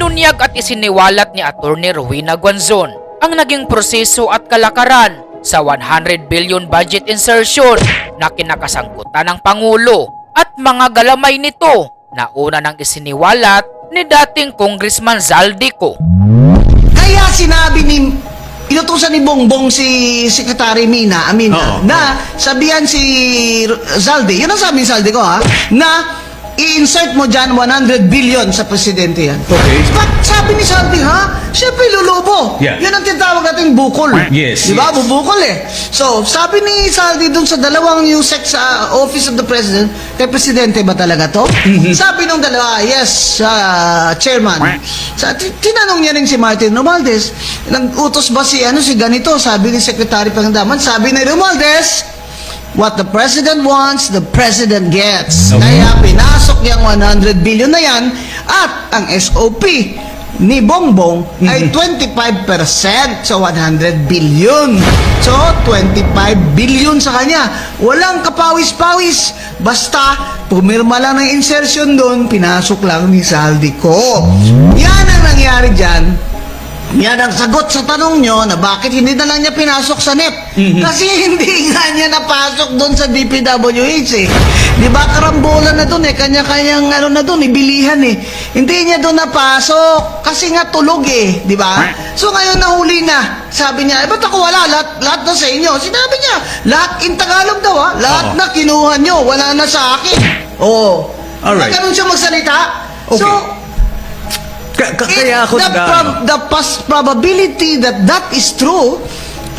Binunyag at isiniwalat ni Attorney Rowena Guanzon ang naging proseso at kalakaran sa 100 billion budget insertion na kinakasangkutan ng Pangulo at mga galamay nito na una nang isiniwalat ni dating Congressman Zaldico. Kaya sinabi ni inutusan ni Bongbong si Secretary Mina, Amina, na sabihan si Zaldi, yun ang sabi ni Zaldi ko ha, na i-insert mo dyan 100 billion sa presidente yan. Okay. But sabi ni Zaldi ha, siyempre lulubo. Yeah. Yun ang tinatawag natin bukol. Yes, Di ba? yes. Bubukol eh. So, sabi ni Zaldi dun sa dalawang USEC sa Office of the President, kay Presidente ba talaga to? Mm-hmm. Sabi nung dalawa, yes, uh, Chairman. Sa, ti- tinanong niya rin si Martin Romualdez, nag-utos ba si, ano, si ganito? Sabi ni Secretary Pangandaman, sabi ni Romualdez, What the President wants, the President gets. Okay. Kaya pinasok yung 100 billion na yan at ang SOP ni Bongbong ay 25% sa 100 billion. So, 25 billion sa kanya. Walang kapawis-pawis. Basta, pumirma lang ng insertion doon, pinasok lang ni Saldi ko. Yan ang nangyari dyan. Yan ang sagot sa tanong nyo na bakit hindi na lang niya pinasok sa NEP. Kasi hindi nga niya napasok doon sa DPWH eh. Di ba karambolan na doon eh, kanya-kanyang ano na doon, ibilihan eh. Hindi niya doon napasok kasi nga tulog eh, di ba? So ngayon nahuli na. Sabi niya, eh ba't ako wala? Lahat, lahat na sa inyo. Sinabi niya, lahat in Tagalog daw ah. Lahat Oo. na kinuha nyo, wala na sa akin. Oo. Alright. Na ganun siya magsalita. Okay. So, It- kaya ako the, na... the pos- probability that that is true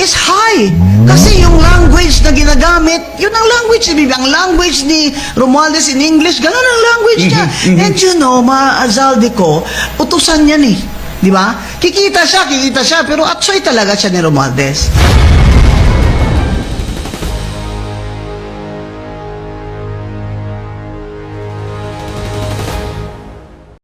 is high. Kasi yung language na ginagamit, yun ang language ni Bibi. Ang language ni Romualdez in English, ganun ang language niya. And you know, ma Azaldi ko, utusan niya ni. Di ba? Kikita siya, kikita siya, pero atsoy talaga siya ni Romualdez.